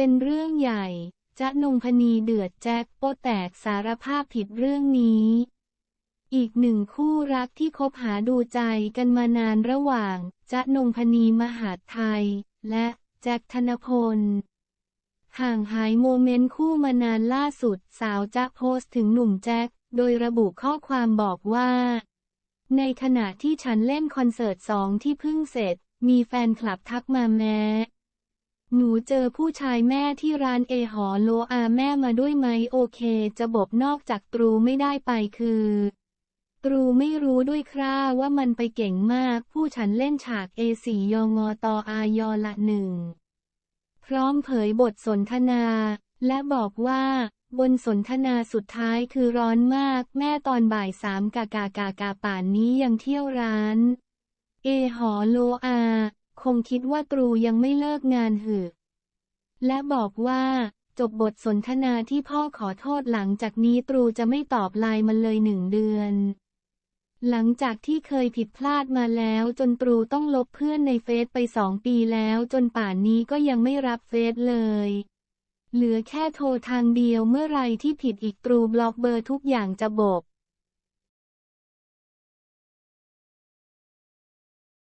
เป็นเรื่องใหญ่ จะนงพนีเดือดแจ็คโปแตกสารภาพผิดเรื่องนี้ อีกหนึ่งคู่รักที่คบหาดูใจกันมานานระหว่าง จะนงพนีมหาไทย และแจ็คธนพลห่างหายโมเมนต์คู่มานานล่าสุดสาวจ๊ะโพสต์ถึงหนุ่มแจ็ค โดยระบุข้อความบอกว่า ในขณะที่ฉันเล่นคอนเสิร์ตสองที่เพิ่งเสร็จ มีแฟนคลับทักมาแม้ หนูเจอผู้ชายแม่ที่ร้านเอหอโลอาแม่มาด้วยไหมโอเค จะบบนอกจากตรูไม่ได้ไปคือ ตรูไม่รู้ด้วยคร่าว่ามันไปเก่งมาก ผู้ฉันเล่นฉากเอสียงอตออายอละหนึ่ง พร้อมเผยบทสนทนา และบอกว่า บนสนทนาสุดท้ายคือร้อนมาก แม่ตอนบ่ายสามกากากากาป่านนี้ยังเที่ยวร้าน เอหอโลอา คงคิดว่าตรูยังไม่เลิกงานหึและบอกว่า จบบทสนทนาที่พ่อขอโทษหลังจากนี้ตรูจะไม่ตอบไลน์มันเลยหนึ่งเดือน หลังจากที่เคยผิดพลาดมาแล้วจนตรูต้องลบเพื่อนในเฟซไปสองปีแล้วจนป่านนี้ก็ยังไม่รับเฟซเลยเหลือแค่โทรทางเดียวเมื่อไรที่ผิดอีกตรูบล็อกเบอร์ทุกอย่างจะบบ